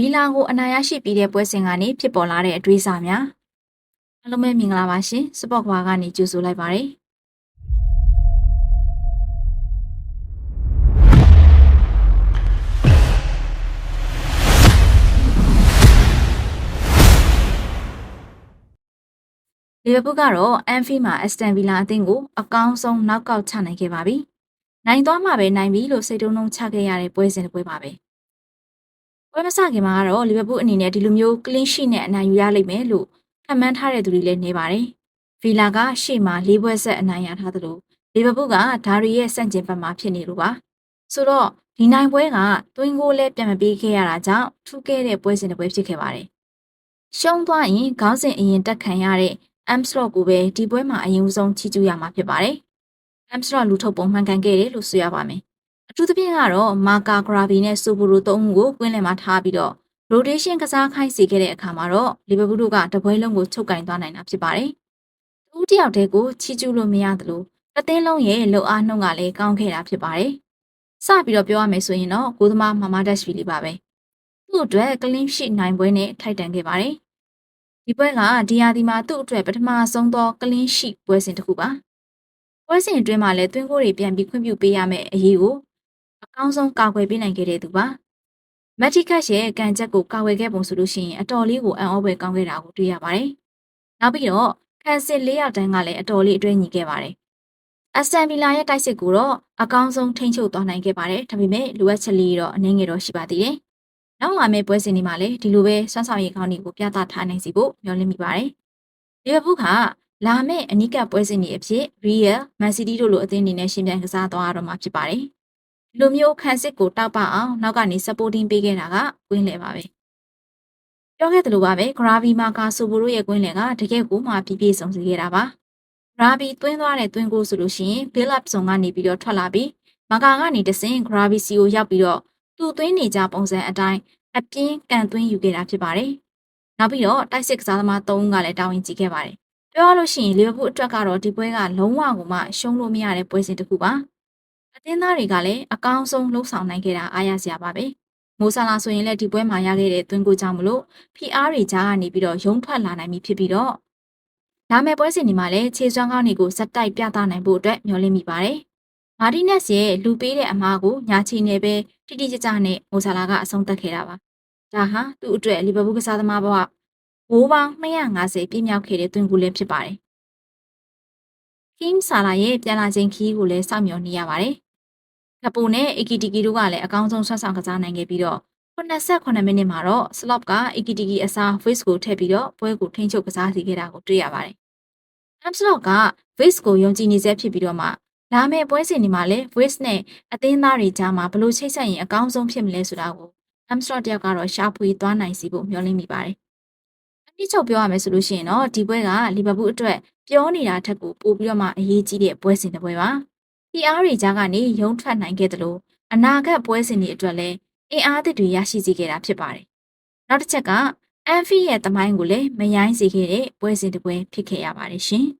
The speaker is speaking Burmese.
ဗီလာကိုအနာရရှိပြီးတဲ့ပွဲစဉ်ကနေဖြစ်ပေါ်လာတဲ့အတွေးစာများအားလုံးပဲမင်္ဂလာပါရှင်စပေါ့ကွာကနေကြိုဆိုလိုက်ပါတယ်လီဗာပူးကတော့အန်ဖီမှာအက်စတန်ဗီလာအသင်းကိုအကောင်းဆုံးနောက်ကောက်ချနိုင်ခဲ့ပါပြီ။နိုင်သွားမှပဲနိုင်ပြီလို့စိတ်တုံးလုံးချခဲ့ရတဲ့ပွဲစဉ်တစ်ပွဲပါပဲ။ ပွဲမစခင်မှာကတော့လီဗာပူးအနေနဲ့ဒီလိုမျိုး clean sheet နဲ့အနိုင်ယူရလိမ့်မယ်လို့ခန့်မှန်းထားတဲ့သူတွေလည်းနေပါတယ်။ဗီလာကရှေ့မှာ၄ပွဲဆက်အနိုင်ရထားသလိုလီဗာပူးကဒါရီရဲ့စန့်ကျင်ဘက်မှာဖြစ်နေလို့ပါ။ဆိုတော့ဒီနိုင်ပွဲကသွင်းကိုလည်းပြန်မပေးခဲ့ရတာကြောင့်ထူးခဲ့တဲ့ပွဲစဉ်တစ်ပွဲဖြစ်ခဲ့ပါတယ်။ရှုံးသွားရင်ခေါင်းစဉ်အရင်တက်ခံရတဲ့ Amstrad ကိုပဲဒီပွဲမှာအရင်ဆုံးချီးကျူးရမှာဖြစ်ပါတယ်။ Amstrad လူထုတ်ပုံမှန်ကန်ခဲ့တယ်လို့ဆိုရပါမယ်။ အထူးသဖြင့်ကတော့မာကာဂရာဘီနဲ့ဆိုဘူရိုသုံးဦးကိုကွင်းလယ်မှာထားပြီးတော့ rotation ကစားခိုင်းစေခဲ့တဲ့အခါမှာတော့လီဗာပူးတို့ကတပွဲလုံးကိုချုပ်ကင်သွားနိုင်တာဖြစ်ပါတယ်။တူးတယောက်တည်းကိုချီးကျူးလို့မရသလိုတစ်သင်းလုံးရဲ့လှုပ်အားနှုံးကလည်းကောင်းခဲ့တာဖြစ်ပါတယ်။စပြီးတော့ပြောရမယ်ဆိုရင်တော့ကိုသမားမာမာဒက်ရှ်ဗီလီပါပဲ။သူ့အတွက် clean sheet နိုင်ပွဲနဲ့ထိုက်တန်ခဲ့ပါတယ်။ဒီပွဲကဒီယာဒီမှာသူ့အတွက်ပထမဆုံးသော clean sheet ပွဲစဉ်တစ်ခုပါ။ပွဲစဉ်အတွင်းမှာလည်းသွင်းကိုတွေပြန်ပြီးခွင့်ပြုပေးရမယ့်အရေးကို အကောင်းဆုံးကာကွယ်ပေးနိုင်ခဲ့တဲ့သူပါ။မက်တီကတ်ရဲ့ကန်ချက်ကိုကာကွယ်ခဲ့ပုံဆိုလို့ရှိရင်အတော်လေးကိုအံ့ဩဖွယ်ကောင်းခဲ့တာကိုတွေ့ရပါတယ်။နောက်ပြီးတော့ခန်စစ်၄ရောက်တန်းကလည်းအတော်လေးအတွဲညီခဲ့ပါတယ်။အစတန်ဗီလာရဲ့တိုက်စစ်ကိုတော့အကောင်းဆုံးထိန်းချုပ်သွားနိုင်ခဲ့ပါတယ်။ဒါပေမဲ့လိုအပ်ချက်လေးတော့အနည်းငယ်တော့ရှိပါသေးတယ်။နောက်လာမယ့်ပွဲစဉ်တွေမှာလည်းဒီလိုပဲဆွမ်းဆောင်ရည်ကောင်းတွေကိုပြသထားနိုင်စီဖို့မျှော်လင့်မိပါတယ်။လီဗာပူးကလာမယ့်အနီးကပ်ပွဲစဉ်တွေအဖြစ် Real, Man City တို့လိုအသင်းတွေနဲ့ရှင်ပြိုင်ကစားသွားရတော့မှာဖြစ်ပါတယ်။ဒီ လိုမျိုးခန်းစစ်ကိုတောက်ပအောင်နောက်ကနေ supporting ပေးခဲ့တာကကွင်းလယ်ပါပဲ။ပြောခဲ့သလိုပါပဲ Gravy မှာကာဆိုဘိုတို့ရဲ့ကွင်းလယ်ကတကယ်ကိုမှပြည့်ပြည့်စုံစေခဲ့တာပါ။ Gravy သွင်းသွားတဲ့သွင်းကိုဆိုလို့ရှိရင် build up ဆောင်ကနေပြီးတော့ထွက်လာပြီးမကာကနေတဆင် Gravy စီကိုရောက်ပြီးတော့သူ့သွင်းနေကြပုံစံအတိုင်းအပြင်းကန်သွင်းယူခဲ့တာဖြစ်ပါတယ်။နောက်ပြီးတော့တိုက်စစ်ကစားသမား၃ဦးကလည်းတာဝန်ကြီးခဲ့ပါတယ်။ပြောရလို့ရှိရင်လီဗာပူးအတွက်ကတော့ဒီပွဲကလုံးဝကိုမှရှုံးလို့မရတဲ့ပွဲစဉ်တစ်ခုပါ။ အသင်းသားတွေကလည်းအကောင်းဆုံးလှုပ်ဆောင်နိုင်ခဲ့တာအားရစရာပါပဲ။မိုဆာလာဆိုရင်လည်းဒီပွဲမှာရခဲ့တဲ့သွင်းကိုကြောင့်မလို့ PR တွေကြားကနေပြီးတော့ရုံထွက်လာနိုင်ပြီဖြစ်ပြီးတော့ဒါမဲ့ပွဲစဉ်ဒီမှာလည်းခြေစွမ်းကောင်းတွေကိုဇက်တိုက်ပြသနိုင်ဖို့အတွက်မျှော်လင့်မိပါတယ်။မာတီနက်စ်ရဲ့လူပေးတဲ့အမားကိုညာချီနေပဲတိတိကျကျနဲ့မိုဆာလာကအဆုံးသတ်ခဲ့တာပါ။ဒါဟာသူ့အတွက်လီဗာပူးကစားသမားဘဝဘိုးပေါင်း250ပြည့်မြောက်ခဲ့တဲ့သွင်းကိုလည်းဖြစ်ပါတယ်။ ကင်းဆာလာရဲ့ပြန်လာခြင်းခီးကိုလည်းစောင့်မျှော်နေရပါတယ်။ကပူနဲ့အီကီတီကီတို့ကလည်းအကောင်းဆုံးဆွမ်းဆောင်ကစားနိုင်ခဲ့ပြီးတော့89မိနစ်မှာတော့ slop ကအီကီတီကီအစား face ကိုထည့်ပြီးတော့ပွဲကိုထိန်းချုပ်ကစားစီခဲ့တာကိုတွေ့ရပါတယ်။ Amslot က face ကိုယုံကြည်နေစေဖြစ်ပြီးတော့မှဒါမဲ့ပွဲစဉ်ဒီမှာလည်း face နဲ့အသင်းသားတွေကြားမှာဘလို့ချိတ်ဆက်ရင်အကောင်းဆုံးဖြစ်မလဲဆိုတာကို Amstrad တယောက်ကတော့ရှာဖွေသွားနိုင်စီဖို့မျှော်လင့်မိပါတယ်။ အနည်းချုပ်ပြောရမယ်ဆိုလို့ရှိရင်တော့ဒီပွဲကလီဗာပူးအတွက်ပြောနေတာထက်ကိုပိုပြီးတော့မှအရေးကြီးတဲ့ပွဲစဉ်တစ်ပွဲပါ။ PR တွေကြားကနေရုံထွက်နိုင်ခဲ့တယ်လို့အနာဂတ်ပွဲစဉ်တွေအတွက်လည်းအင်အားသစ်တွေရရှိစေခဲ့တာဖြစ်ပါတယ်။နောက်တစ်ချက်ကအန်ဖီရဲ့တမိုင်းကိုလည်းမယိုင်းစေခဲ့တဲ့ပွဲစဉ်တစ်ပွဲဖြစ်ခဲ့ရပါတယ်ရှင်။